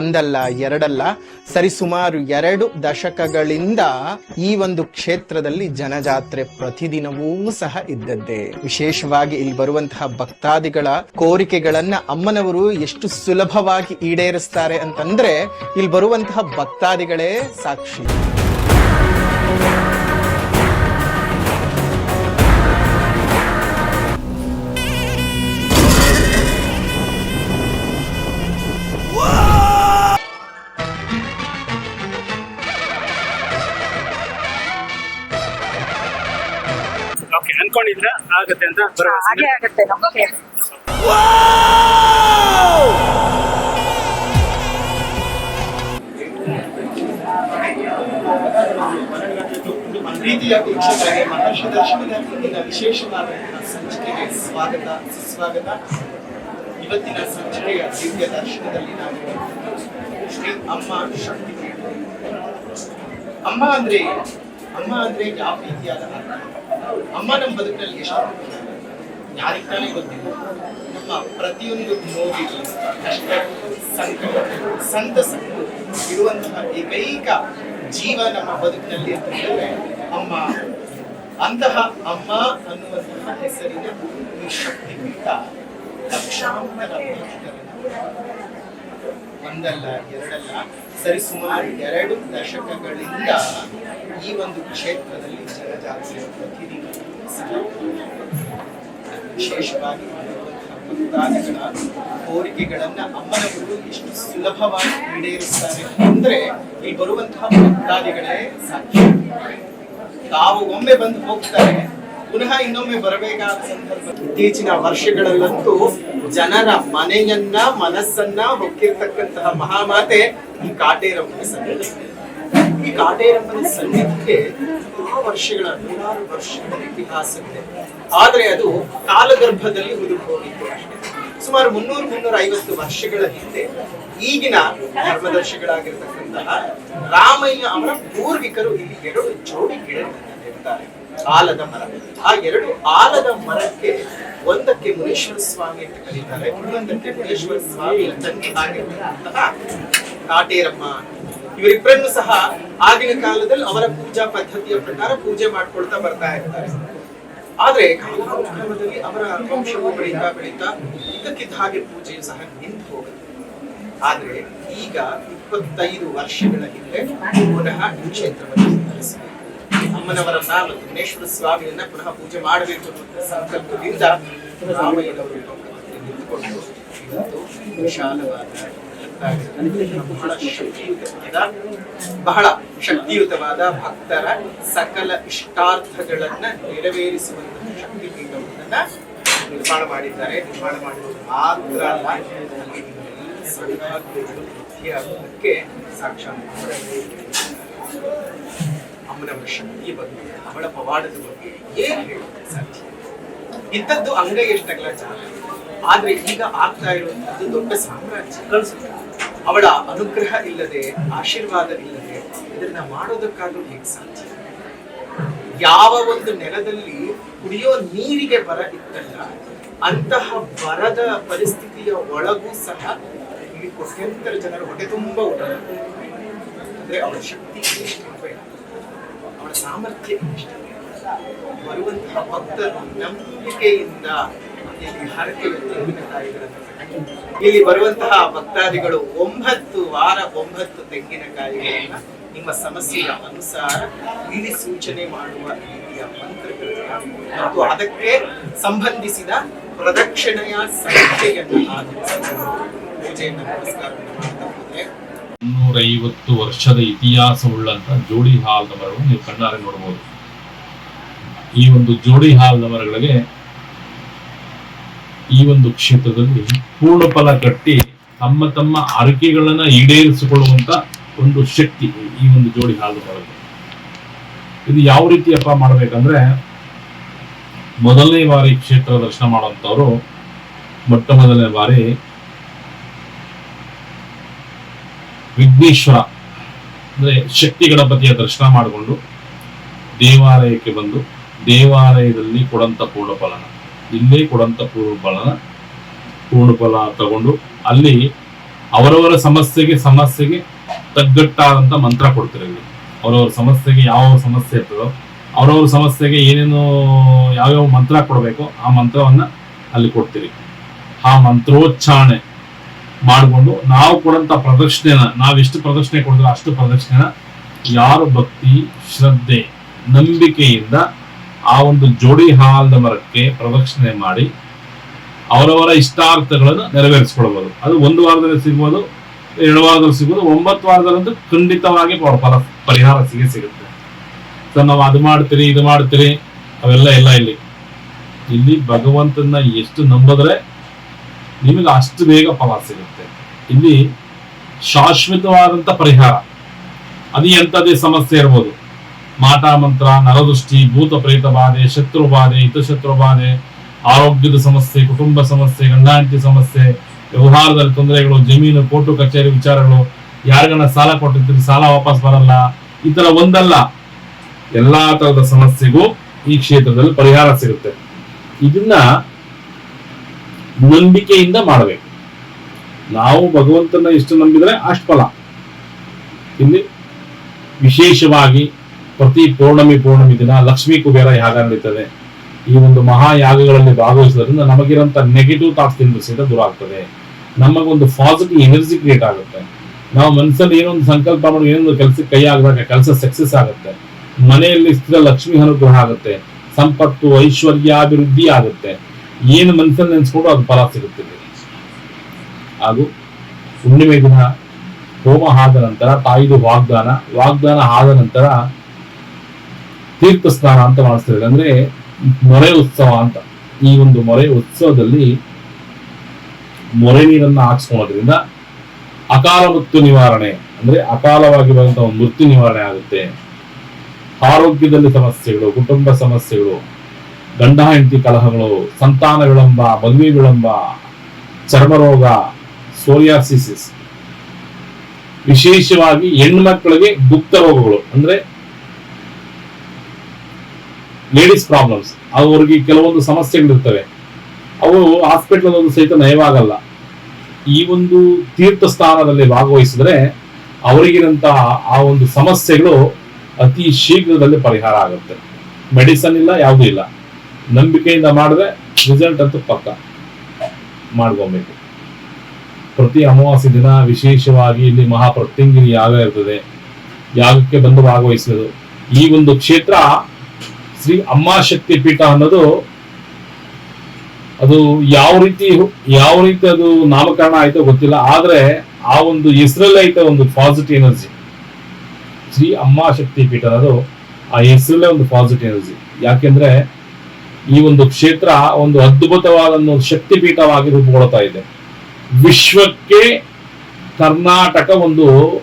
ಒಂದಲ್ಲ, ಎರಡಲ್ಲ ಸರಿಸುಮಾರು ಎರಡು ದಶಕಗಳಿಂದ ಈ ಒಂದು ಕ್ಷೇತ್ರದಲ್ಲಿ ಜನಜಾತ್ರೆ ಪ್ರತಿದಿನವೂ ಸಹ ಇದ್ದದ್ದೇ. ವಿಶೇಷವಾಗಿ ಇಲ್ಲಿ ಬರುವಂತಹ ಭಕ್ತಾದಿಗಳ ಕೋರಿಕೆಗಳನ್ನ ಅಮ್ಮನವರು ಎಷ್ಟು ಸುಲಭವಾಗಿ ಈಡೇರಿಸ್ತಾರೆ ಅಂತಂದ್ರೆ, ಇಲ್ಲಿ ಬರುವಂತಹ ಭಕ್ತಾದಿಗಳೇ ಸಾಕ್ಷಿ. ಆಗತ್ತೆ ಅಂತ ಹಾಗೆ ಆಗುತ್ತೆ. ನಮಗೆ ಪ್ರೀತಿಯ ವೀಕ್ಷಕರಿಗೆ ಮಹರ್ಷಿ ದರ್ಶನದ ಇಂದಿನ ವಿಶೇಷವಾದ ಸಂಚಿಕೆಗೆ ಸ್ವಾಗತ ಸುಸ್ವಾಗತ. ಇವತ್ತಿನ ಸಂಚಿಕೆಯ ದಿವ್ಯ ದರ್ಶನದಲ್ಲಿ ನಾವು ಶ್ರೀ ಅಮ್ಮ ಶಕ್ತಿ. ಅಮ್ಮ ಅಂದ್ರೆ ಅಮ್ಮ ಅಂದ್ರೆ ಯಾವ ರೀತಿಯಾದ ಅರ್ಥ? ಅಮ್ಮ ನಮ್ಮ ಬದುಕಿನಲ್ಲಿ ಎಷ್ಟು? ಯಾರಿಗೆ ತಾನೇ ಗೊತ್ತಿಲ್ಲ ನಮ್ಮ ಪ್ರತಿಯೊಂದು ನೋವಿಗೆ ಕಷ್ಟ ಸಂಕಟ ಸಂತಸ ಇರುವಂತಹ ಏಕೈಕ ಜೀವ ನಮ್ಮ ಬದುಕಿನಲ್ಲಿ ಅಂತ ಹೇಳಿದ್ರೆ ಅಮ್ಮ ಅಂತಹ ಅಮ್ಮ ಅನ್ನುವಂತಹ ಹೆಸರಿನ ಈ ಶಕ್ತಿ ಬಿಟ್ಟ ಲಕ್ಷಾಂತರ ಒಂದಲ್ಲ, ಎರಡಲ್ಲ ಸರಿಸುಮಾರು ಎರಡು ದಶಕಗಳಿಂದ ಈ ಒಂದು ಕ್ಷೇತ್ರದಲ್ಲಿ ಜನಜಾತಿಯ ಪ್ರತಿದಿನ ಸಹ ವಿಶೇಷವಾಗಿ ಭಕ್ತಾದಿಗಳ ಕೋರಿಕೆಗಳನ್ನ ಅಮ್ಮನವರು ಎಷ್ಟು ಸುಲಭವಾಗಿ ಈಡೇರಿಸ್ತಾರೆ ಅಂದ್ರೆ ಇಲ್ಲಿ ಬರುವಂತಹ ಭಕ್ತಾದಿಗಳೇ ಸಾಕ್ಷಿ. ತಾವು ಒಮ್ಮೆ ಬಂದು ಹೋಗ್ತಾರೆ, ಪುನಃ ಇನ್ನೊಮ್ಮೆ ಬರಬೇಕಾದ ಸಂದರ್ಭ. ಇತ್ತೀಚಿನ ವರ್ಷಗಳಲ್ಲಂತೂ ಜನರ ಮನೆಯನ್ನ, ಮನಸ್ಸನ್ನ ಹೊಕ್ಕಿರ್ತಕ್ಕಂತಹ ಮಹಾಮಾತೆ ಈ ಕಾಟೇರಮ್ಮನ ಸನ್ನಿಧಿ. ಈ ಕಾಟೇರಮ್ಮನ ಸನ್ನಿಧಿಗೆ ಆ ವರ್ಷಗಳ, ನೂರಾರು ವರ್ಷಗಳ ಇತಿಹಾಸವಿದೆ ಆದ್ರೆ ಅದು ಕಾಲಗರ್ಭದಲ್ಲಿ ಹುದುಕೋಗಿತ್ತು ಅಷ್ಟೇ. ಸುಮಾರು ಮುನ್ನೂರು, ಮುನ್ನೂರ ಐವತ್ತು ವರ್ಷಗಳ ಹಿಂದೆ ಈಗಿನ ಧರ್ಮದರ್ಶಿಗಳಾಗಿರ್ತಕ್ಕಂತಹ ರಾಮಯ್ಯ ಅವರ ಪೂರ್ವಿಕರು ಇಲ್ಲಿ ಎರಡು ಜೋಡಿ ನೆಡ್ತಾರೆ. ಆಲದ ಮರ. ಆ ಎರಡು ಆಲದ ಮರಕ್ಕೆ ಒಂದಕ್ಕೆ ಮುನೀಶ್ವರ ಸ್ವಾಮಿ ಅಂತ ಕರೀತಾರೆ, ಇನ್ನೊಂದಕ್ಕೆ ಮುನೀಶ್ವರ ಸ್ವಾಮಿ ತಂಗಿ ಆಗಿರ್ತಕ್ಕಂತಹ ಕಾಟೇರಮ್ಮ. ಇವರಿಬ್ಬರನ್ನು ಸಹ ಆಗಿನ ಕಾಲದಲ್ಲಿ ಅವರ ಪೂಜಾ ಪದ್ಧತಿಯ ಪ್ರಕಾರ ಪೂಜೆ ಮಾಡ್ಕೊಳ್ತಾ ಬರ್ತಾ ಇರ್ತಾರೆ. ಆದ್ರೆ ಕಾಲಾನುಕ್ರಮದಲ್ಲಿ ಅವರ ವಂಶವು ಬೆಳೀತಾ ಬೆಳೀತಾ ಇದಕ್ಕಿದ್ದ ಹಾಗೆ ಪೂಜೆಯು ಸಹ ನಿಂತು ಹೋಗುತ್ತೆ. ಆದ್ರೆ ಈಗ ಇಪ್ಪತ್ತೈದು ವರ್ಷಗಳ ಹಿಂದೆ ಪುನಃ ಈ ಕ್ಷೇತ್ರವನ್ನು ಸುಧಾರಿಸಬೇಕು ಅಮ್ಮನವರನ್ನ ಮತ್ತು ಮುನೇಶ್ವರ ಸ್ವಾಮಿಯನ್ನ ಪುನಃ ಪೂಜೆ ಮಾಡಬೇಕು ಅನ್ನುವಂಥ ಸಂಕಲ್ಪದಿಂದ ರಾಮಯ್ಯನವರು ವಿಶಾಲವಾದ ಬಹಳ ಶಕ್ತಿಯುತವಾದ ಬಹಳ ಶಕ್ತಿಯುತವಾದ ಭಕ್ತರ ಸಕಲ ಇಷ್ಟಾರ್ಥಗಳನ್ನ ನೆರವೇರಿಸುವಂತಹ ಶಕ್ತಿ ಪೀಠವನ್ನ ನಿರ್ಮಾಣ ಮಾಡಿದ್ದಾರೆ. ನಿರ್ಮಾಣ ಮಾಡುವುದು ಮಾತ್ರ ಅಲ್ಲ ಸಾಕ್ಷಾತ್ ಅಮ್ಮನವರ ಶಕ್ತಿಯ ಬಗ್ಗೆ ಅವಳ ಪವಾಡದ ಬಗ್ಗೆ ಏನು ಹೇಳೋಕೆ ಸಾಧ್ಯ ಇದ್ದದ್ದು ಅಂಗ ಎಷ್ಟಗಲ ಜಾಗ ಆದ್ರೆ ಈಗ ಆಗ್ತಾ ಇರುವಂತದ್ದು ದೊಡ್ಡ ಸಾಮ್ರಾಜ್ಯ ಅವಳ ಅನುಗ್ರಹ ಇಲ್ಲದೆ ಆಶೀರ್ವಾದ ಇಲ್ಲದೆ ಇದನ್ನ ಮಾಡೋದಕ್ಕಾದ್ರೂ ಹೇಗೆ ಸಾಧ್ಯ ಯಾವ ಒಂದು ನೆಲದಲ್ಲಿ ಕುಡಿಯೋ ನೀರಿಗೆ ಬರ ಇತ್ತಲ್ಲ ಅಂತಹ ಬರದ ಪರಿಸ್ಥಿತಿಯ ಒಳಗೂ ಸಹ ಇಲ್ಲಿ ಕೋಟ್ಯಂತರ ಜನರು ಹೊಟ್ಟೆ ತುಂಬಾ ಊಟ. ಅಂದ್ರೆ ಅವಳ ಶಕ್ತಿ ಅವಳ ಸಾಮರ್ಥ್ಯ ಬರುವಂತಹ ಭಕ್ತರು ನಂಬಿಕೆಯಿಂದ ಇಲ್ಲಿ ಬರುವಂತಹ ಭಕ್ತಾದಿಗಳು ಒಂಬತ್ತು ವಾರ, ಒಂಬತ್ತು ತೆಂಗಿನಕಾಯಿಗಳನ್ನ ನಿಮ್ಮ ಸಮಸ್ಯೆಯ ಅನುಸಾರ ಇಲ್ಲಿ ಸೂಚನೆ ಮಾಡುವ ರೀತಿಯ ಮಂತ್ರಗಳನ್ನ ಮತ್ತು ಅದಕ್ಕೆ ಸಂಬಂಧಿಸಿದ ಪ್ರದಕ್ಷಿಣೆಯ ಸಂಖ್ಯೆಯನ್ನು ಆಧರಿಸಿ ಪೂಜೆಯನ್ನು ನಮಸ್ಕಾರ ಮುನ್ನೂರೈವತ್ತು ವರ್ಷದ ಇತಿಹಾಸವುಳ್ಳಂತ ಜೋಡಿ ಹಾಲ್ ಮರವನ್ನು ನೀವು ಕಣ್ಣಾರೆ ನೋಡಬಹುದು ಈ ಒಂದು ಜೋಡಿ ಹಾಲ್ ಮರಗಳಿಗೆ ಈ ಒಂದು ಕ್ಷೇತ್ರದಲ್ಲಿ ಪೂರ್ಣ ಫಲ ಕಟ್ಟಿ ತಮ್ಮ ತಮ್ಮ ಅರಕೆಗಳನ್ನ ಈಡೇರಿಸಿಕೊಳ್ಳುವಂತ ಒಂದು ಶಕ್ತಿ ಈ ಒಂದು ಜೋಡಿ ಹಾಲು ಮರಗಳು ಇದು ಯಾವ ರೀತಿ ಅಪ್ಪ ಮಾಡ್ಬೇಕಂದ್ರೆ ಮೊದಲನೇ ಬಾರಿ ಕ್ಷೇತ್ರ ದರ್ಶನ ಮಾಡುವಂತವ್ರು ಮೊಟ್ಟ ಮೊದಲನೇ ಬಾರಿ ವಿಘ್ನೇಶ್ವರ, ಅಂದರೆ ಶಕ್ತಿ ಗಣಪತಿಯ ದರ್ಶನ ಮಾಡಿಕೊಂಡು ದೇವಾಲಯಕ್ಕೆ ಬಂದು ದೇವಾಲಯದಲ್ಲಿ ಕೊಡಂತ ಪೂರ್ಣ ಫಲನ ಇಲ್ಲೇ ಕೊಡಂತ ಪೂರ್ಣ ಫಲನ ಪೂರ್ಣ ಫಲ ತಗೊಂಡು ಅಲ್ಲಿ ಅವರವರ ಸಮಸ್ಯೆಗೆ ಸಮಸ್ಯೆಗೆ ತಗ್ಗಟ್ಟಾದಂಥ ಮಂತ್ರ ಕೊಡ್ತಾರೆ ಇಲ್ಲಿ. ಅವರವ್ರ ಸಮಸ್ಯೆಗೆ ಯಾವ ಸಮಸ್ಯೆ ಇರ್ತದೋ, ಅವರವ್ರ ಸಮಸ್ಯೆಗೆ ಏನೇನು ಯಾವ್ಯಾವ ಮಂತ್ರ ಕೊಡಬೇಕೋ ಆ ಮಂತ್ರವನ್ನ ಅಲ್ಲಿ ಕೊಡ್ತೀರಿ. ಆ ಮಂತ್ರೋಚ್ಚಾರಣೆ. ಮಾಡಿಕೊಂಡು ನಾವು ಕೊಡಂತ ಪ್ರದಕ್ಷಿಣೆನ ಎಷ್ಟು ಪ್ರದಕ್ಷಿಣೆ ಕೊಡಿದ್ರೆ ಅಷ್ಟು ಪ್ರದಕ್ಷಿಣೆನ ಯಾರು ಭಕ್ತಿ, ಶ್ರದ್ಧೆ, ನಂಬಿಕೆಯಿಂದ ಆ ಒಂದು ಜೋಡಿ ಹಾಲದ ಮರಕ್ಕೆ ಪ್ರದಕ್ಷಿಣೆ ಮಾಡಿ ಅವರವರ ಇಷ್ಟಾರ್ಥಗಳನ್ನು ನೆರವೇರಿಸ್ಕೊಳ್ಬಹುದು ಅದು ಒಂದು ವಾರದಲ್ಲಿ ಸಿಗ್ಬೋದು, ಎರಡು ವಾರದಲ್ಲಿ ಸಿಗ್ಬೋದು, ಒಂಬತ್ತು ವಾರದಲ್ಲಂತೂ ಖಂಡಿತವಾಗಿ ಫಲ, ಪರಿಹಾರ ಸಿಗೇ ಸಿಗುತ್ತೆ. ಸೊ ನಾವು ಅದು ಮಾಡ್ತೀರಿ, ಇದು ಮಾಡ್ತೀರಿ, ಅವೆಲ್ಲ ಇಲ್ಲ ಇಲ್ಲಿ. ಇಲ್ಲಿ ಭಗವಂತನ ಎಷ್ಟು ನಂಬಿದ್ರೆ ನಿಮಗೆ ಅಷ್ಟು ಬೇಗ ಫಲ ಸಿಗುತ್ತೆ. ಇಲ್ಲಿ ಶಾಶ್ವತವಾದಂತ ಪರಿಹಾರ. ಅದು ಎಂಥದೇ ಸಮಸ್ಯೆ ಇರ್ಬೋದು. ಮಾತಾ ಮಂತ್ರ, ನರದೃಷ್ಟಿ, ಭೂತ ಪ್ರೇತ ಬಾಧೆ, ಶತ್ರು ಬಾಧೆ ಹಿತಶತ್ರು ಬಾಧೆ, ಆರೋಗ್ಯದ ಸಮಸ್ಯೆ, ಕುಟುಂಬ ಸಮಸ್ಯೆ ಗಂಡ ಹೆಂಡತಿ ಸಮಸ್ಯೆ, ವ್ಯವಹಾರದಲ್ಲಿ ತೊಂದರೆಗಳು, ಜಮೀನು, ಕೋರ್ಟು, ಕಚೇರಿ ವಿಚಾರಗಳು ಯಾರಿಗನ್ನ ಸಾಲ ಕೊಟ್ಟಿರ್ತೀರಿ, ಸಾಲ ವಾಪಸ್ ಬರಲ್ಲ, ಈ ತರ ಒಂದಲ್ಲ. ಎಲ್ಲಾ ತರದ ಸಮಸ್ಯೆಗೂ ಈ ಕ್ಷೇತ್ರದಲ್ಲಿ ಪರಿಹಾರ ಸಿಗುತ್ತೆ. ಇದನ್ನ ನಂಬಿಕೆಯಿಂದ ಮಾಡಬೇಕು. ನಾವು ಭಗವಂತನ ಎಷ್ಟು ನಂಬಿದರೆ ಅಷ್ಟು ಫಲ. ಇಲ್ಲಿ ವಿಶೇಷವಾಗಿ ಪ್ರತಿ ಪೌರ್ಣಮಿ ಪೌರ್ಣಮಿ ದಿನ ಲಕ್ಷ್ಮೀ ಕುಬೇರ ಯಾಗ ನಡೀತದೆ. ಈ ಒಂದು ಮಹಾಯಾಗಗಳಲ್ಲಿ ಭಾಗವಹಿಸೋದ್ರಿಂದ ನಮಗಿರಂತ ನೆಗೆಟಿವ್ ಥಾಟ್ಸ್ ಸಹಿತ ದೂರ ಆಗ್ತದೆ. ನಮಗೊಂದು ಪಾಸಿಟಿವ್ ಎನರ್ಜಿ ಕ್ರಿಯೇಟ್ ಆಗುತ್ತೆ. ನಾವು ಮನಸ್ಸಲ್ಲಿ ಏನೊಂದು ಸಂಕಲ್ಪ ಮಾಡಿ, ಏನೊಂದು ಕೆಲಸಕ್ಕೆ ಕೈ ಆಗಿದಾಗ ಕೆಲಸ ಸಕ್ಸಸ್ ಆಗುತ್ತೆ. ಮನೆಯಲ್ಲಿ ಸ್ಥಿರ ಲಕ್ಷ್ಮಿ ಅನುಗ್ರಹ ಆಗುತ್ತೆ. ಸಂಪತ್ತು ಐಶ್ವರ್ಯಾಭಿವೃದ್ಧಿ ಆಗುತ್ತೆ. ಏನು ಮನಸ್ಸಲ್ಲಿ ನೆನೆಸ್ಕೊಂಡು ಅದು ಫಲ ಸಿಗುತ್ತೆ. ಹಾಗೂ ಹುಣ್ಣಿಮೆ ದಿನ ಹೋಮ ಆದ ನಂತರ ತಾಯಿದು ವಾಗ್ದಾನ ವಾಗ್ದಾನ ಆದ ನಂತರ ತೀರ್ಥ ಸ್ನಾನ ಅಂತ ಮಾಡಿಸ್ತೇವೆ ಅಂದ್ರೆ ಮೊರೆ ಉತ್ಸವ ಅಂತ. ಈ ಒಂದು ಮೊರೆ ಉತ್ಸವದಲ್ಲಿ ಮೊರೆ ನೀರನ್ನ ಹಾಕ್ಸ್ಕೊಳೋದ್ರಿಂದ ಅಕಾಲ ಮೃತ್ಯು ನಿವಾರಣೆ, ಅಂದ್ರೆ ಅಕಾಲವಾಗಿ ಬರುವಂತಹ ಒಂದು ಮೃತ್ಯು ನಿವಾರಣೆ ಆಗುತ್ತೆ. ಆರೋಗ್ಯದಲ್ಲಿ ಸಮಸ್ಯೆಗಳು, ಕುಟುಂಬ ಸಮಸ್ಯೆಗಳು ಗಂಡ ಹೆಂಡತಿ ಕಲಹಗಳು, ಸಂತಾನ ವಿಳಂಬ, ಮದುವೆ ವಿಳಂಬ, ಚರ್ಮರೋಗ, ಸೋರಿಯಾಸಿಸಿಸ್. ವಿಶೇಷವಾಗಿ ಹೆಣ್ಮಕ್ಳಿಗೆ ಗುಪ್ತ ರೋಗಗಳು, ಅಂದ್ರೆ ಲೇಡೀಸ್ ಪ್ರಾಬ್ಲಮ್ಸ್, ಅವರಿಗೆ ಕೆಲವೊಂದು ಸಮಸ್ಯೆಗಳಿರ್ತವೆ. ಅವು ಹಾಸ್ಪಿಟಲ್ ಒಂದು ಸಹಿತ ನಯವಾಗಲ್ಲ. ಈ ಒಂದು ತೀರ್ಥ ಸ್ಥಾನದಲ್ಲಿ ಭಾಗವಹಿಸಿದ್ರೆ ಅವರಿಗಿರಂತಹ ಆ ಒಂದು ಸಮಸ್ಯೆಗಳು ಅತಿ ಶೀಘ್ರದಲ್ಲಿ ಪರಿಹಾರ ಆಗುತ್ತೆ. ಮೆಡಿಸನ್ ಇಲ್ಲ, ಯಾವುದೂ ಇಲ್ಲ. ನಂಬಿಕೆಯಿಂದ ಮಾಡಿದ್ರೆ ರಿಸಲ್ಟ್ ಅಂತೂ ಪಕ್ಕ. ಮಾಡ್ಕೊಬೇಕು. ಪ್ರತಿ ಅಮಾವಾಸ್ಯ ದಿನ ವಿಶೇಷವಾಗಿ ಇಲ್ಲಿ ಮಹಾಪ್ರತ್ಯಂಗಿರಿ ಯಾಗ ಇರ್ತದೆ. ಯಾಗಕ್ಕೆ ಬಂದು ಭಾಗವಹಿಸೋದು ಈ ಒಂದು ಕ್ಷೇತ್ರ ಶ್ರೀ ಅಮ್ಮಾಶಕ್ತಿ ಪೀಠ ಅನ್ನೋದು ಅದು ಯಾವ ರೀತಿ ಯಾವ ರೀತಿ ಅದು ನಾಮಕರಣ ಆಯ್ತೋ ಗೊತ್ತಿಲ್ಲ. ಆದ್ರೆ ಆ ಒಂದು ಹೆಸರಲ್ಲೇ ಐತೆ ಒಂದು ಪಾಸಿಟಿವ್ ಎನರ್ಜಿ ಶ್ರೀ ಅಮ್ಮಾಶಕ್ತಿ ಪೀಠ ಅನ್ನೋದು ಆ ಹೆಸರಲ್ಲೇ ಒಂದು ಪಾಸಿಟಿವ್ ಎನರ್ಜಿ ಯಾಕೆಂದ್ರೆ ಈ ಒಂದು ಕ್ಷೇತ್ರ ಒಂದು ಅದ್ಭುತವಾದ ಒಂದು ಶಕ್ತಿ ಪೀಠವಾಗಿ ರೂಪುಗೊಳ್ತಾ ಇದೆ. ವಿಶ್ವಕ್ಕೆ ಕರ್ನಾಟಕ ಒಂದು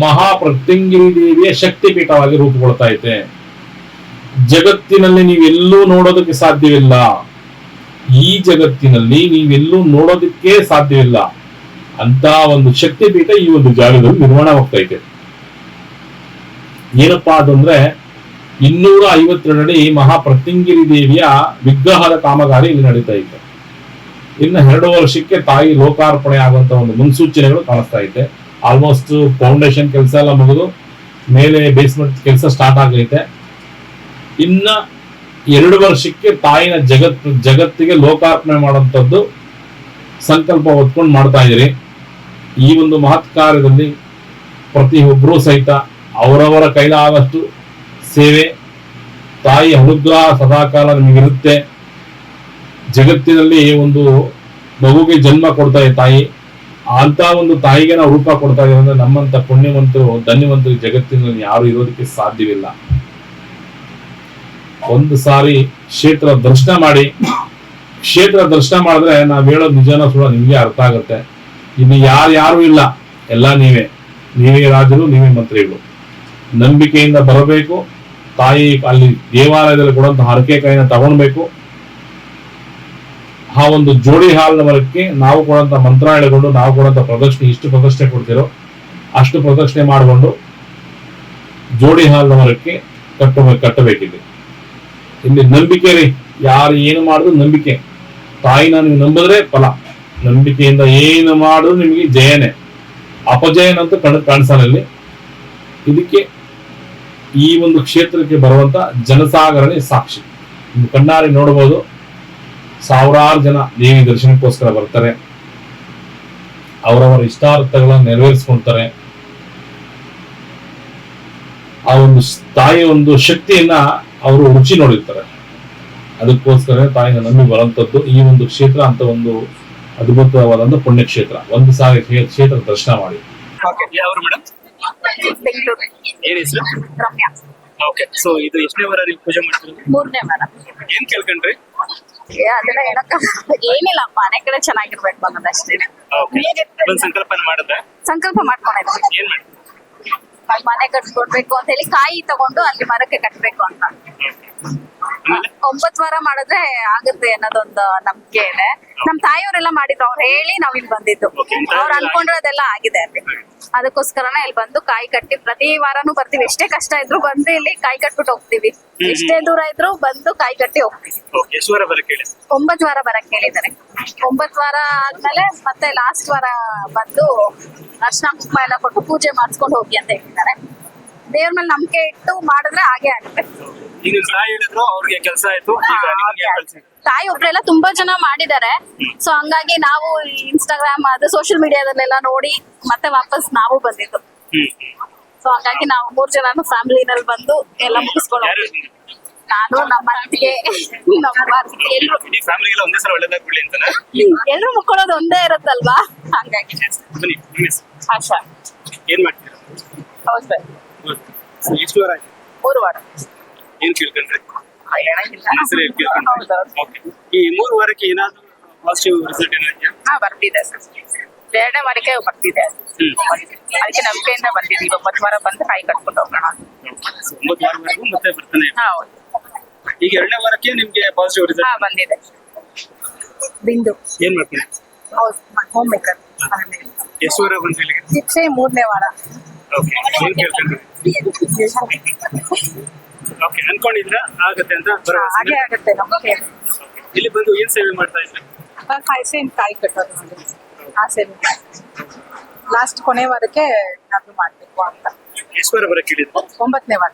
ಮಹಾಪ್ರತ್ಯಂಗಿರಿ ದೇವಿಯ ಶಕ್ತಿ ಪೀಠವಾಗಿ ರೂಪುಗೊಳ್ತಾ ಇದೆ. ಜಗತ್ತಿನಲ್ಲಿ ನೀವೆಲ್ಲೂ ನೋಡೋದಕ್ಕೆ ಸಾಧ್ಯವಿಲ್ಲ. ಈ ಜಗತ್ತಿನಲ್ಲಿ ನೀವೆಲ್ಲೂ ನೋಡೋದಕ್ಕೆ ಸಾಧ್ಯವಿಲ್ಲ. ಅಂತ ಒಂದು ಶಕ್ತಿಪೀಠ ಈ ಒಂದು ಜಾಗದಲ್ಲಿ ನಿರ್ಮಾಣವಾಗ್ತಾ ಇದೆ. ಏನಪ್ಪಾ ಅದಂದ್ರೆ ಇನ್ನೂರ ಐವತ್ತೆರಡಡಿ ಮಹಾಪ್ರತಿಂಗಿರಿ ದೇವಿಯ ವಿಗ್ರಹದ ಕಾಮಗಾರಿ ಇಲ್ಲಿ ನಡೀತಾ ಇದೆ ಇನ್ನು ಎರಡು ವರ್ಷಕ್ಕೆ ತಾಯಿ ಲೋಕಾರ್ಪಣೆ ಆಗುವಂತ ಒಂದು ಮುನ್ಸೂಚನೆಗಳು ಕಾಣಿಸ್ತಾ ಇದೆ ಆಲ್ಮೋಸ್ಟ್ ಫೌಂಡೇಶನ್ ಕೆಲಸ ಎಲ್ಲ ಮುಗಿದು ಮೇಲೆ ಬೇಸ್ಮೆಂಟ್ ಕೆಲಸ ಸ್ಟಾರ್ಟ್ ಆಗೈತೆ. ಇನ್ನ ಎರಡು ವರ್ಷಕ್ಕೆ ತಾಯಿನ ಜಗತ್, ಜಗತ್ತಿಗೆ ಲೋಕಾರ್ಪಣೆ ಮಾಡುವಂಥದ್ದು ಸಂಕಲ್ಪ ಹೊತ್ಕೊಂಡು ಮಾಡ್ತಾ ಇದ್ದೀರಿ. ಈ ಒಂದು ಮಹತ್ ಕಾರ್ಯದಲ್ಲಿ ಪ್ರತಿಯೊಬ್ಬರೂ ಸಹಿತ ಅವರವರ ಕೈಲಾದಷ್ಟು ಸೇವೆ, ತಾಯಿ ಅನುಗ್ರಹ, ಸದಾಕಾಲ ನಿಮಗಿರುತ್ತೆ ಜಗತ್ತಿನಲ್ಲಿ ಒಂದು ಮಗುಗೆ ಜನ್ಮ ಕೊಡ್ತಾ ಇದೆ ತಾಯಿ. ಅಂತ ಒಂದು ತಾಯಿಗೆ ನಾವು ರೂಪ ಕೊಡ್ತಾ ಇದೀವಿ ಅಂದ್ರೆ ನಮ್ಮಂತ ಪುಣ್ಯವಂತರು, ಧನ್ಯವಂತರು ಜಗತ್ತಿನಲ್ಲಿ ಯಾರು ಇರೋದಕ್ಕೆ ಸಾಧ್ಯವಿಲ್ಲ. ಒಂದು ಸಾರಿ ಕ್ಷೇತ್ರ ದರ್ಶನ ಮಾಡಿ. ಕ್ಷೇತ್ರ ದರ್ಶನ ಮಾಡಿದ್ರೆ ನಾವ್ ಹೇಳೋದು ನಿಜನ ಸುಳ್ಳ ನಿಮ್ಗೆ ಅರ್ಥ ಆಗುತ್ತೆ. ಇಲ್ಲಿ ಯಾರು ಯಾರು ಇಲ್ಲ. ಎಲ್ಲ ನೀವೇ. ನೀವೇ ರಾಜರು, ನೀವೇ ಮಂತ್ರಿಗಳು. ನಂಬಿಕೆಯಿಂದ ಬರಬೇಕು. ತಾಯಿ ಅಲ್ಲಿ ದೇವಾಲಯದಲ್ಲಿ ಹರಕೆ ಕೈನ ತಗೊಳ್ಬೇಕು. ಆ ಒಂದು ಜೋಡಿ ಹಾಲಿನ ಮರಕ್ಕೆ ನಾವು ಕೊಡುವಂತ ಮಂತ್ರ ಹೇಳಿಕೊಂಡು ನಾವು ಕೊಡುವಂತ ಪ್ರದಕ್ಷಿಣೆ, ಇಷ್ಟು ಪ್ರದಕ್ಷಿಣೆ ಕೊಡ್ತಿರೋ ಅಷ್ಟು ಪ್ರದಕ್ಷಿಣೆ ಮಾಡಿಕೊಂಡು ಜೋಡಿ ಹಾಲಿನ ಮರಕ್ಕೆ ಕಟ್ಟಬೇಕು ಕಟ್ಟಬೇಕಿದೆ. ಇಲ್ಲಿ ನಂಬಿಕೆ ರೀ ಯಾರು ಏನು ಮಾಡಿದ್ರು ನಂಬಿಕೆ. ತಾಯಿನ ನೀವು ನಂಬಿದ್ರೆ ಫಲ. ನಂಬಿಕೆಯಿಂದ ಏನು ಮಾಡಿದ್ರು ನಿಮಗೆ ಜಯನೇ. ಅಪಜಯನಂತೂ ಕಣ್, ಕಾಣಿಸಲ್ಲ ಇಲ್ಲಿ. ಇದಕ್ಕೆ ಈ ಒಂದು ಕ್ಷೇತ್ರಕ್ಕೆ ಬರುವಂತ ಜನಸಾಗರನೇ ಸಾಕ್ಷಿ. ನೀವು ಕಣ್ಣಾರೆ ನೋಡಬಹುದು ಸಾವಿರಾರು ಜನ ದೇವಿ ದರ್ಶನಕ್ಕೋಸ್ಕರ ಬರ್ತಾರೆ. ಅವರವರ ಇಷ್ಟಾರ್ಥಗಳನ್ನ ನೆರವೇರಿಸ್ಕೊಳ್ತಾರೆ ಆ ಒಂದು ತಾಯಿಯ ಒಂದು ಶಕ್ತಿಯನ್ನ ಅವರು ರುಚಿ ನೋಡಿರ್ತಾರೆ. ಅದಕ್ಕೋಸ್ಕರ ತಾಯಿನ ನಂಬಿ ಬರುವಂತದ್ದು ಈ ಒಂದು ಕ್ಷೇತ್ರ ಅಂತ ಒಂದು ಅದ್ಭುತವಾದ ಪುಣ್ಯಕ್ಷೇತ್ರ. ಒಂದು ಸಾವಿರ ಕ್ಷೇ- ಕ್ಷೇತ್ರ ದರ್ಶನ ಮಾಡಿ. ಏನ್ ಹೆಸರು ರಮ್ಯಾ. ಓಕೆ ಸೊ ಇದು ಎಷ್ಟನೇ ವಾರ ನೀವು ಪೂಜೆ ಮಾಡ್ತೀರಿ? ಮೂರನೇ ವಾರ. ಏನ್ ಕೇಳ್ಕೊಂಡ್ರಿ? ಏ, ಅದೆಲ್ಲ ಹೇಳಕ್ಕ ಏನಿಲ್ಲ ಮನೆ ಕಡೆ ಚೆನ್ನಾಗಿರ್ಬೇಕು ಅನ್ನೋದಷ್ಟೇ ಓಕೆ ಒಂದ್ ಸಂಕಲ್ಪನ ಮಾಡಿದ್ರೆ? ಸಂಕಲ್ಪ ಮಾಡ್ಕೊಂಡಿದ್ವಿ ಏನ್ ಮಾಡಿ ಮನೆ ಕಟ್ಕೊಡ್ಬೇಕು ಅಂತ ಹೇಳಿ ಕಾಯಿ ತಗೊಂಡು ಅಲ್ಲಿ ಮರಕ್ಕೆ ಕಟ್ಬೇಕು ಅಂತ. ಒಂಬತ್ ವಾರ ಮಾಡಿದ್ರೆ ಆಗುತ್ತೆ ಅನ್ನೋದೊಂದು ನಂಬಿಕೆ ಇದೆ. ನಮ್ ತಾಯಿಯವರೆಲ್ಲ ಮಾಡಿದ್ರು ಅವ್ರು ಹೇಳಿ ನಾವ್ ಇಲ್ಲಿ ಬಂದಿದ್ದು. ಅವ್ರು ಅನ್ಕೊಂಡಿರೋದೆಲ್ಲ ಆಗಿದೆ ಅಲ್ಲಿ. ಅದಕ್ಕೋಸ್ಕರನೇ ಇಲ್ಲಿ ಬಂದು ಕಾಯಿ ಕಟ್ಟಿ ಪ್ರತಿ ವಾರನೂ ಬರ್ತೀವಿ. ಎಷ್ಟೇ ಕಷ್ಟ ಇದ್ರು ಬಂದು ಇಲ್ಲಿ ಕಾಯಿ ಕಟ್ಬಿಟ್ಟು ಹೋಗ್ತೀವಿ. ಎಷ್ಟೇ ದೂರ ಇದ್ರು ಬಂದು ಕಾಯಿ ಕಟ್ಟಿ ಹೋಗ್ತೀವಿ. ಒಂಬತ್ ವಾರ ಬರಕ್ ಹೇಳಿದ್ದಾರೆ. ಒಂಬತ್ ವಾರ ಆದ್ಮೇಲೆ ಮತ್ತೆ ಲಾಸ್ಟ್ ವಾರ ಬಂದು ಅರ್ಶನ ಕುಂಕುಮ ಎಲ್ಲ ಕೊಟ್ಟು ಪೂಜೆ ಮಾಡಿಸ್ಕೊಂಡು ಹೋಗಿ ಅಂತ ಹೇಳಿದ್ದಾರೆ. ದೇವ್ರ ಮೇಲೆ ನಂಬಿಕೆ ಇಟ್ಟು ಮಾಡಿದ್ರೆ ಹಾಗೆ ಆಗುತ್ತೆ. ಈಗ ನಿಮ್ ತಾಯಿ ಹೇಳಿದ್ರು ಅವ್ರಿಗೆ ಕೆಲಸ ಆಯ್ತು. ಈಗ ನಿಮ್ಗೆ ಕೆಲಸ ತಾಯಿ ಒಬ್ರೆಲ್ಲ ತುಂಬಾ ಜನ ಮಾಡಿದ್ದಾರೆ. ಸೊ ಹಂಗಾಗಿ ನಾವು ಇನ್ಸ್ಟಾಗ್ರಾಮ್ ಅದು ಸೋಶಿಯಲ್ ಮೀಡಿಯಾದಲ್ಲೆಲ್ಲ ನೋಡಿ ಮತ್ತೆ ವಾಪಸ್ ನಾವು ಬಂದಿದ್ದು. ಸೊ ಹಂಗಾಗಿ ನಾವು ಮೂರ್ ಜನನು ಫ್ಯಾಮಿಲಿನಲ್ಲಿ ಬಂದು ಎಲ್ಲ ಮುಗಿಸ್ಕೊಂಡು ನಾನು ನಮ್ಮ ಅತ್ತಿಗೆ ನಮ್ಮ ಎಲ್ರು. ಇಡೀ ಫ್ಯಾಮಿಲಿಗೆಲ್ಲ ಒಂದೇ ಸಲ ಒಳ್ಳೇದಾಗ್ಬಿಡ್ಲಿ ಅಂತಾನೆ? ಎಲ್ರು ಮುಕ್ಕೊಳ್ಳೋದು ಒಂದೇ ಇರುತ್ತಲ್ವಾ? ಹಂಗಾಗಿ. ಬನ್ನಿ ನಿಮ್ಮ ಹೆಸ್ರು? ಆಶಾ. ಏನ್ ಮಾಡ್ತೀರಾ? ಹೌದು. ಸರ್ ಎಷ್ಟು ವಾರ ಆಯ್ತು? ಮೂರು ವಾರ. ಏನ್ ಕೇಳ್ಕೊಂಡ್ರಿ? ಹೆಸರು ಏನ್ ಕೇಳ್ಕೊಂಡ್ರಿ? ಓಕೆ. ಈ ಮೂರು ವಾರಕ್ಕೆ ಏನಾದ್ರು ಪಾಸಿಟಿವ್ ರಿಸಲ್ಟ್ ಏನಾದ್ಯಾ? ಹಾ ಬರ್ತಿದೆ ಸರ್. ಎರಡನೇ ವಾರಕ್ಕೆ ಬರ್ತಿದೆ. ಹ್ಮ್. ಅದಕ್ಕೆ ನಂಬಿಕೆಯಿಂದ ಬಂದಿದ್ದೀವಿ. ಒಂಬತ್ತು ವಾರ ಬಂದು ಕಾಯಿ ಕಟ್ಕೊಂಡು ಹೋಗೋಣ. ಒಂಬತ್ತು ವಾರವರೆಗೂ ಮತ್ತೆ ಬರ್ತಾನೆ? ಹಾ ಹೌದು. ಈಗ ಎರಡನೇ ವಾರಕ್ಕೆ ನಿಮ್ಗೆ ಪಾಸಿಟಿವ್ ಹಾ ರಿಸಲ್ಟ್ ಬಂದಿದೆ. ಬಿಂದು. ಏನ್ ಮಾಡ್ತೀರಿ? ಹೌದು ಹೋಮ್ ಮೇಕರ್ ಎಷ್ಟು ವಾರ ಬಂತು ಇಲ್ಲಿಗೆ? ಶಿಕ್ಷೆ ಮೂರನೇ ವಾರ. ಓಕೆ. ಏನ್ ಕೇಳ್ಕೊಂಡ್ರಿ? ಓಕೆ ಅನ್ಕೊಂಡಿದ್ರ ಆಗುತ್ತೆ ಅಂತ ಭರವಸೆ ಹಾಗೆ ಆಗುತ್ತೆ ಓಕೆ ಇಲ್ಲಿ ಬಂದು ಏನು ಸೇವೆ ಮಾಡ್ತಾ ಇದ್ರಿ? ಕಾಯಿ ಸೇಮ್ ಕಾಯಿ ಕಟ್ಟೋದು ಆ ಸೇಮ್ ಲಾಸ್ಟ್ ಕೊನೆ ವಾರಕ್ಕೆ ಏನಾದ್ರು ಮಾಡ್ಬೇಕು ಅಂತ. ಎಷ್ಟು ವಾರ ಬರಕ್ಕೆ ಹೇಳಿದ್ರು ಒಂಬತ್ತನೇ ವಾರ.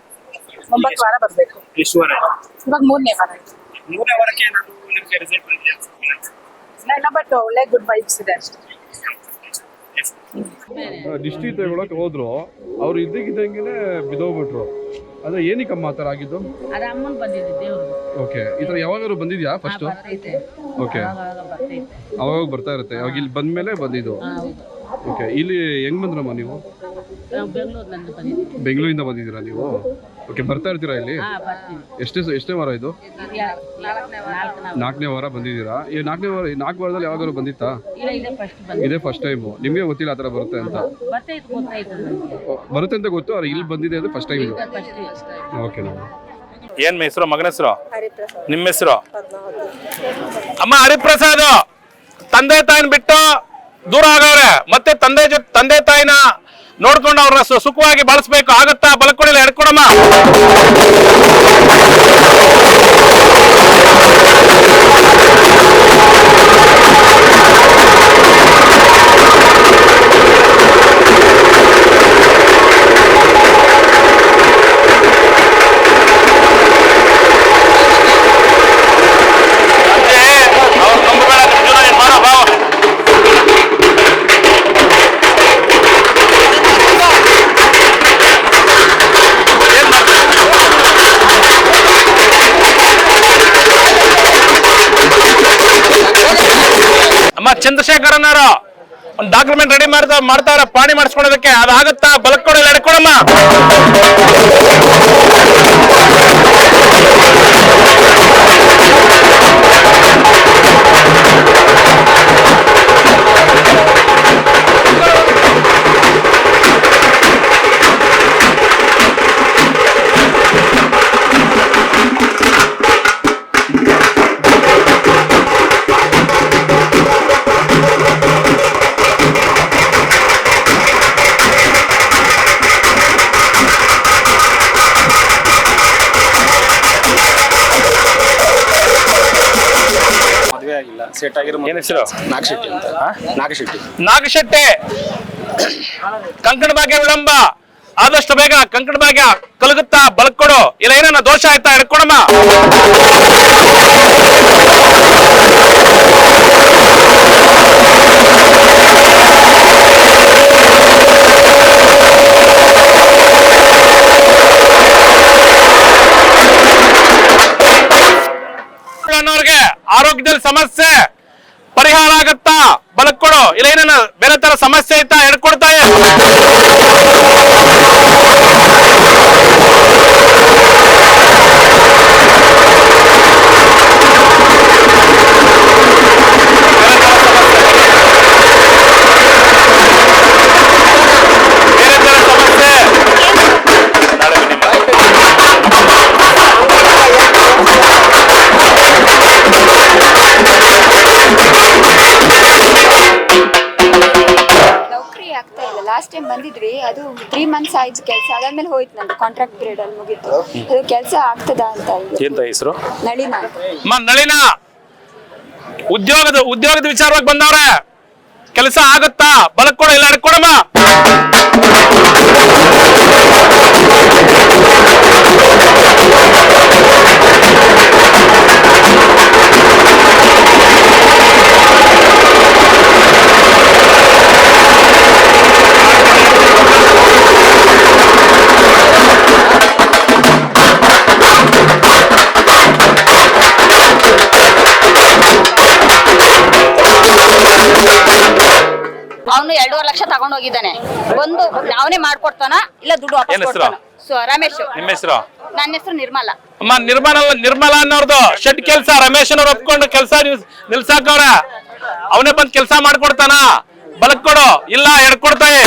ಒಂಬತ್ತು ವಾರ ಬರಬೇಕು. ಎಷ್ಟು ವಾರ? ಆಯ್ತು ಇವಾಗ ಮೂರನೇ ವಾರ. ಆಯ್ತು ಮೂರನೇ ವಾರಕ್ಕೆ ಏನಾದ್ರು ನಿಮ್ಗೆ ರಿಸಲ್ಟ್ ಬಂದಿದೆ ಇಲ್ಲ ಬಟ್ ಒಳ್ಳೆ ಗುಡ್ ವೈಬ್ಸ್ ಇದೆ ಅಷ್ಟೇ. ಡಿಸ್ಟ್ರಿ ತಗೊಳಕ್ ಹೋದ್ರು. ಅವ್ರು ಇದ್ದಕ್ಕಿದ್ದಂಗೆ ಬಿದೋಗ್ಬಿಟ್ರು ಅಂದ್ರೆ ಏನಕ್ಕಮ್ಮ ಆ ಥರ ಆಗಿದ್ದು? ಅದು ಅಮ್ಮನ್ ದೇವ್ರು. ಓಕೆ ಈ ಥರ ಯಾವಾಗಾದ್ರು ಬಂದಿದ್ಯಾ ಫಸ್ಟು ಬರ್ತೈತೆ. ಓಕೆ ಅವಾಗ ಬರ್ತೈತೆ. ಅವಾಗ ಬರ್ತಾ ಇರುತ್ತೆ. ಅವಾಗ ಇಲ್ಲಿ ಬಂದ್ಮೇಲೆ ಬಂದಿದ್ದು. ಹಾ, ಹೌದು. ಓಕೆ ಇಲ್ಲಿ ಹೆಂಗ್ ಬಂದ್ರಮ್ಮ ನೀವು? ಬಂದಿದ್ದೀವಿ ಬೆಂಗಳೂರಿಂದ ಬಂದಿದ್ದೀರಾ ನೀವು? ಓಕೆ ಬರ್ತಾ ಇರ್ತೀರಾ ಇಲ್ಲಿ? ಹಾ ಬರ್ತೀವಿ ಎಷ್ಟೇ ಎಷ್ಟೇ ವಾರ ಇದು? ಇದು ಯಾ- ನಾಲ್ಕನೇ ವಾರ. ನಾಲ್ಕನೇ ವಾರ ಬಂದಿದ್ದೀರಾ? ಈ ನಾಲ್ಕನೇ ವಾರ ಈ ನಾಲ್ಕು ವಾರದಲ್ಲಿ ಯಾವಾಗಲೂ ಬಂದಿತ್ತಾ? ಇಲ್ಲ ಇದೇ ಫಸ್ಟ್ ಬಂದಿದೆ ಇದೇ ಫಸ್ಟ್ ಟೈಮು ನಿಮಗೆ ಗೊತ್ತಿಲ್ಲ ಆ ಥರ ಬರುತ್ತೆ ಅಂತ. ಬರ್ತೈತೆ ಗೊತ್ತಾಯ್ತು ನನಗೆ ಓ, ಬರುತ್ತೆ ಅಂತ ಗೊತ್ತು ಅವ್ರು ಇಲ್ಲಿ ಬಂದಿದೆ ಅದು ಫಸ್ಟ್ ಟೈಮ್ ಇದು. ಫಸ್ಟ್ ಓಕೆ ಏನ್ ಹೆಸರು ಮಗನ ಹೆಸರು? ನಿಮ್ಮ ಹೆಸರು? ಅಮ್ಮ ಹರಿಪ್ರಸಾದ್! ತಂದೆ ತಾಯಿನ ಬಿಟ್ಟು ದೂರ ಆಗವ್ರೆ ಮತ್ತೆ ತಂದೆ ಜೊತೆ ತಂದೆ ತಾಯಿನ ನೋಡ್ಕೊಂಡು ಅವ್ರ ಸುಖವಾಗಿ ಬಳಸ್ಬೇಕು. ಆಗತ್ತಾ? ಬಲಕೊಡಿಲ್ಲ ಎಡ್ಕೊಡಮ್ಮ. ಅನ್ನೋರು ಒಂದು ಡಾಕ್ಯುಮೆಂಟ್ ರೆಡಿ ಮಾಡ್ತಾ ಮಾಡ್ತಾರ ಪಾಣಿ ಮಾಡಿಸ್ಕೊಳೋದಕ್ಕೆ ಅದಾಗತ್ತಾ? ಬಲಕೊಡಿಲ್ಲ ಎಡ್ಕೊಡಮ್ಮ ಸೆಟ್ ಆಗಿರೋ ಏನ್ ಹೆಸರು? ನಾಗಶೆಟ್ಟಿ ಅಂತ. ನಾಗಶೆಟ್ಟಿ. ನಾಗಶೆಟ್ಟಿ. ಕಂಕಣ ಭಾಗ್ಯ ವಿಳಂಬ. ಆದಷ್ಟು ಬೇಗ ಕಂಕಣ ಭಾಗ್ಯ ಕಲಗುತ್ತಾ ಬಳಕೊಡು ಇಲ್ಲ ಏನೇನ ದೋಷ ಆಯ್ತಾ? ಹಿಡ್ಕೊಡಮ್ಮ. ಆರೋಗ್ಯದಲ್ಲಿ ಸಮಸ್ಯೆ. ಬಂದಿದ್ವಿ ಅದು ತ್ರೀ ಮಂತ್ಸ್ ಆಯ್ತು ಕೆಲಸ. ಅದಾದ್ಮೇಲೆ ಹೋಯ್ತು ನಂದು ಕಾಂಟ್ರಾಕ್ಟ್ ಪೀರಿಯಡ್ ಅಲ್ಲಿ ಮುಗಿತು. ಅದು ಕೆಲಸ ಆಗ್ತದಾ ಅಂತ ಎಂತ ಹೆಸರು? ನಳಿನ. ಅಮ್ಮ ನಳಿನ. ಉದ್ಯೋಗದ ಉದ್ಯೋಗದ ವಿಚಾರವಾಗಿ ಬಂದವ್ರೆ. ಕೆಲಸ ಆಗುತ್ತಾ? ಬಲಕ್ ಕೊಡ ಇಲ್ಲ ಹಿಡ್ಕೊಡಮ್ಮ ಹೋಗಿದ್ದಾನೆ. ಬಂದು ಅವನೇ ಮಾಡ್ಕೊಡ್ತಾನ ಇಲ್ಲ ದುಡ್ಡು ವಾಪಸ್ ಏನ್ ಹೆಸ್ರು? ಕೊಡ್ತಾನ. ಸೊ ರಮೇಶ್. ನಿಮ್ಮ ಹೆಸರು? ನನ್ನ ಹೆಸರು ನಿರ್ಮಲಾ. ಅಮ್ಮ ನಿರ್ಮಲ ನಿರ್ಮಲ ಅನ್ನೋರ್ದು ಶೆಡ್ ಕೆಲಸ. ರಮೇಶ್ ಅವ್ರು ಒಪ್ಕೊಂಡು ಕೆಲಸ ನಿಲ್ಸಾಕವ್ರ ಅವನೇ ಬಂದ್ ಕೆಲಸ ಮಾಡ್ಕೊಡ್ತಾನ. ಬಲಕ್ ಕೊಡು. ಇಲ್ಲ ಎಡ್ಕೊಡ್ತಾye